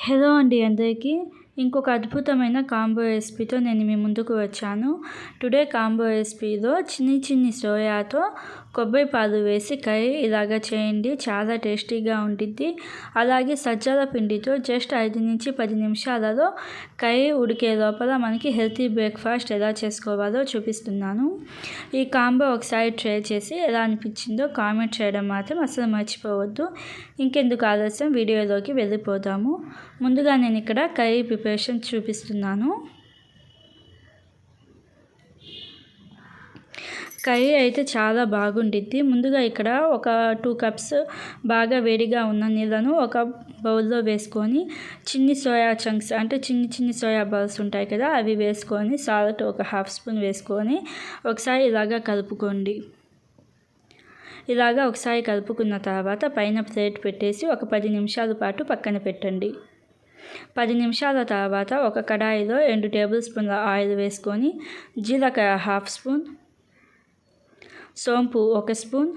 Hello అండి అందరికీ. ఇంకొక అద్భుతమైన కాంబో రెసిపీతో నేను మీ ముందుకు వచ్చాను. టుడే కాంబో రెసిపీలో చిన్ని చిన్ని సోయాతో కొబ్బరి పాలు వేసి కర్రీ ఇలాగా చేయండి. చాలా టేస్టీగా ఉంటుంది అలాగే సజ్జల పిండితో జస్ట్ ఐదు నుంచి పది నిమిషాలలో కర్రీ ఉడికే లోపల మనకి హెల్తీ బ్రేక్ఫాస్ట్ ఎలా చేసుకోవాలో చూపిస్తున్నాను. ఈ కాంబో ఒకసారి ట్రై చేసి ఎలా అనిపించిందో కామెంట్ చేయడం మాత్రం అసలు మర్చిపోవద్దు. ఇంకెందుకు ఆలస్యం? వీడియోలోకి వెళ్ళిపోతాము ముందుగా నేను ఇక్కడ కర్రీ ప్రిపరేషన్ చూపిస్తున్నాను. కర్రీ అయితే చాలా బాగుండిద్ది. ముందుగా ఇక్కడ ఒక టూ కప్స్ బాగా వేడిగా ఉన్న నీళ్ళను ఒక బౌల్లో వేసుకొని చిన్ని సోయా చంక్స్ అంటే చిన్ని చిన్ని సోయా బాల్స్ ఉంటాయి కదా అవి వేసుకొని సాల్ట్ ఒక హాఫ్ స్పూన్ వేసుకొని ఒకసారి ఇలాగా కలుపుకోండి. ఇలాగా ఒకసారి కలుపుకున్న తర్వాత పైన ప్లేట్ పెట్టేసి ఒక పది నిమిషాల పాటు పక్కన పెట్టండి. పది నిమిషాల తర్వాత ఒక కడాయిలో రెండు టేబుల్ స్పూన్ల ఆయిల్ వేసుకొని జీలకర్ర హాఫ్ స్పూన్ సోంపు ఒక స్పూన్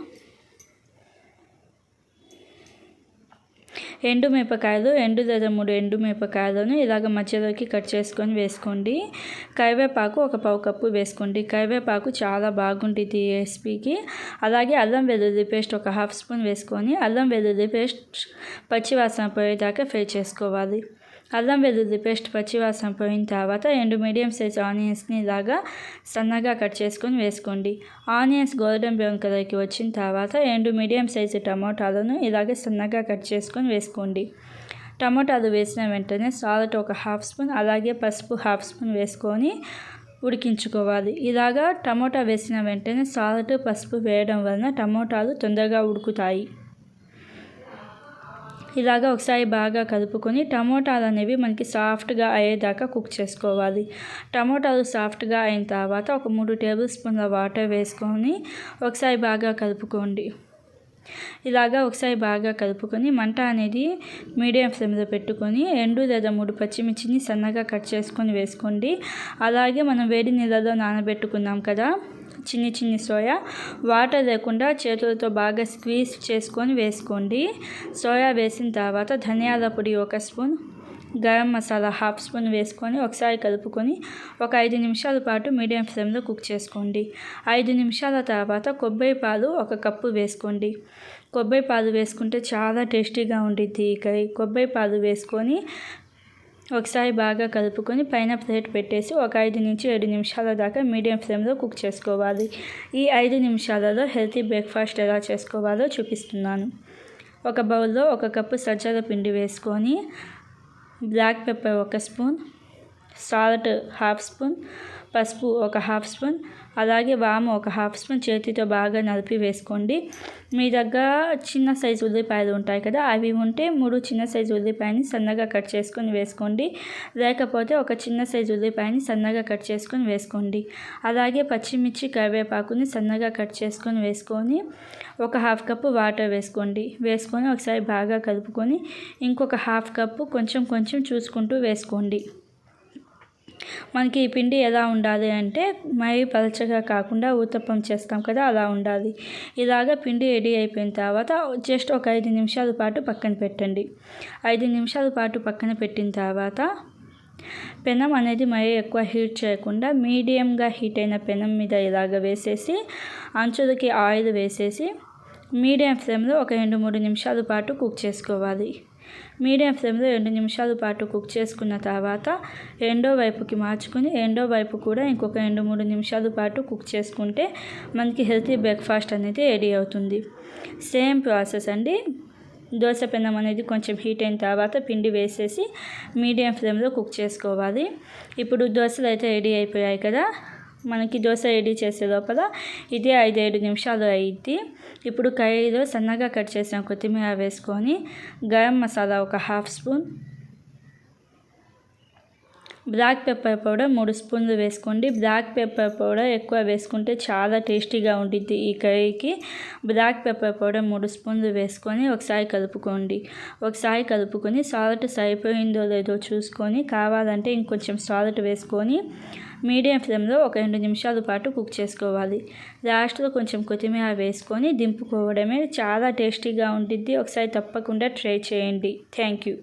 ఎండు మిరపకాయలు ఎండు లేదా మూడు ఎండు మిరపకాయలను ఇలాగ మధ్యలోకి కట్ చేసుకొని వేసుకోండి. కరివేపాకు ఒక పావు కప్పు వేసుకోండి. కరివేపాకు చాలా బాగుంటుంది ఈ రెసిపీకి. అలాగే అల్లం వెల్లుల్లి పేస్ట్ ఒక హాఫ్ స్పూన్ వేసుకొని అల్లం వెల్లుల్లి పేస్ట్ పచ్చివాసన పోయేదాకా ఫ్రై చేసుకోవాలి. అల్లం వెల్లుల్లి పేస్ట్ పచ్చివాసన పోయిన తర్వాత రెండు మీడియం సైజ్ ఆనియన్స్ని ఇలాగా సన్నగా కట్ చేసుకొని వేసుకోండి. ఆనియన్స్ గోల్డెన్ బ్రౌన్ కలర్కి వచ్చిన తర్వాత రెండు మీడియం సైజు టమోటాలను ఇలాగే సన్నగా కట్ చేసుకొని వేసుకోండి. టమాటాలు వేసిన వెంటనే సాల్ట్ ఒక హాఫ్ స్పూన్ అలాగే పసుపు హాఫ్ స్పూన్ వేసుకొని ఉడికించుకోవాలి. ఇలాగా టమోటా వేసిన వెంటనే సాల్ట్ పసుపు వేయడం వలన టమోటాలు తొందరగా ఉడుకుతాయి. ఇలాగా ఒకసారి బాగా కలుపుకొని టమోటాలు అనేవి మనకి సాఫ్ట్గా అయ్యేదాకా కుక్ చేసుకోవాలి. టమోటాలు సాఫ్ట్గా అయిన తర్వాత ఒక మూడు టేబుల్ స్పూన్ల వాటర్ వేసుకొని ఒకసారి బాగా కలుపుకోండి ఇలాగా ఒకసారి బాగా కలుపుకొని మంట అనేది మీడియం ఫ్లేమ్లో పెట్టుకొని రెండు లేదా మూడు పచ్చిమిర్చిని సన్నగా కట్ చేసుకొని వేసుకోండి. అలాగే మనం వేడి నీళ్ళలో నానబెట్టుకున్నాం కదా చిన్ని చిన్ని సోయా. వాటర్ లేకుండా చేతులతో బాగా స్క్వీజ్ చేసుకొని వేసుకోండి. సోయా వేసిన తర్వాత ధనియాల పొడి ఒక spoon garam masala half spoon వేసుకొని ఒకసారి కలుపుకొని ఒక ఐదు నిమిషాల పాటు మీడియం ఫ్లేమ్లో కుక్ చేసుకోండి. ఐదు నిమిషాల తర్వాత కొబ్బరి పాలు ఒక కప్పు వేసుకోండి. కొబ్బరి పాలు వేసుకుంటే చాలా టేస్టీగా ఉండిద్ది ఇక కొబ్బరి పాలు వేసుకొని ఒకసారి బాగా కలుపుకొని పైన ప్లేట్ పెట్టేసి ఒక ఐదు నుంచి ఏడు నిమిషాల దాకా మీడియం ఫ్లేమ్లో కుక్ చేసుకోవాలి. ఈ ఐదు నిమిషాలలో హెల్తీ బ్రేక్ఫాస్ట్ ఎలా చేసుకోవాలో చూపిస్తున్నాను. ఒక బౌల్లో ఒక కప్పు సజ్జల పిండి వేసుకొని బ్లాక్ పెప్పర్ ఒక స్పూన్ సాల్ట్ హాఫ్ స్పూన్ పసుపు ఒక హాఫ్ స్పూన్ అలాగే వాము ఒక హాఫ్ స్పూన్ చేతితో బాగా నలిపి వేసుకోండి. మీ దగ్గర చిన్న సైజు ఉల్లిపాయలు ఉంటాయి కదా అవి ఉంటే మూడు చిన్న సైజు ఉల్లిపాయని సన్నగా కట్ చేసుకొని వేసుకోండి. లేకపోతే ఒక చిన్న సైజు ఉల్లిపాయని సన్నగా కట్ చేసుకొని వేసుకోండి. అలాగే పచ్చిమిర్చి కరివేపాకుని సన్నగా కట్ చేసుకొని వేసుకొని ఒక హాఫ్ కప్పు వాటర్ వేసుకోండి. వేసుకొని ఒకసారి బాగా కలుపుకొని ఇంకొక హాఫ్ కప్పు కొంచెం కొంచెం చూసుకుంటూ వేసుకోండి. మనకి ఈ పిండి ఎలా ఉండాలి అంటే మై పలచగా కాకుండా ఊతప్పం చేస్తాం కదా అలా ఉండాలి. ఇలాగ పిండి రెడీ అయిపోయిన తర్వాత జస్ట్ ఒక ఐదు నిమిషాల పాటు పక్కన పెట్టండి. ఐదు నిమిషాల పాటు పక్కన పెట్టిన తర్వాత పెనం అనేది మరీ ఎక్కువ హీట్ చేయకుండా మీడియంగా హీట్ అయిన పెనం మీద ఇలాగ వేసేసి అంచులకి ఆయిల్ వేసేసి మీడియం ఫ్లేమ్లో ఒక రెండు మూడు నిమిషాల పాటు కుక్ చేసుకోవాలి. మీడియం ఫ్లేమ్లో రెండు నిమిషాల పాటు కుక్ చేసుకున్న తర్వాత రెండో వైపుకి మార్చుకుని రెండో వైపు కూడా ఇంకొక రెండు మూడు నిమిషాల పాటు కుక్ చేసుకుంటే మనకి హెల్తీ బ్రేక్ఫాస్ట్ అనేది రెడీ అవుతుంది. సేమ్ ప్రాసెస్ అండి. దోశ పెనం అనేది కొంచెం హీట్ అయిన తర్వాత పిండి వేసేసి మీడియం ఫ్లేమ్లో కుక్ చేసుకోవాలి. ఇప్పుడు దోశలు అయితే రెడీ అయిపోయాయి కదా. మనకి దోశ రెడీ చేసే లోపల ఇది ఐదు నిమిషాలు అయ్యిద్ది. ఇప్పుడు కర్రీలో సన్నగా కట్ చేసిన కొత్తిమీర వేసుకొని గరం మసాలా ఒక half spoon black pepper powder మూడు స్పూన్లు వేసుకోండి. బ్లాక్ పెప్పర్ పౌడర్ ఎక్కువ వేసుకుంటే చాలా టేస్టీగా ఉంటుంది ఈ కర్రీకి. బ్లాక్ పెప్పర్ పౌడర్ మూడు స్పూన్లు వేసుకొని ఒకసారి కలుపుకోండి. ఒకసారి కలుపుకొని సాల్ట్ సరిపోయిందో లేదో చూసుకొని కావాలంటే ఇంకొంచెం సాల్ట్ వేసుకొని మీడియం ఫ్లేమ్లో ఒక రెండు నిమిషాల పాటు కుక్ చేసుకోవాలి. లాస్ట్లో కొంచెం కొత్తిమీర వేసుకొని దింపుకోవడమే చాలా టేస్టీగా ఉంటుంది ఒకసారి తప్పకుండా ట్రై చేయండి. Thank you.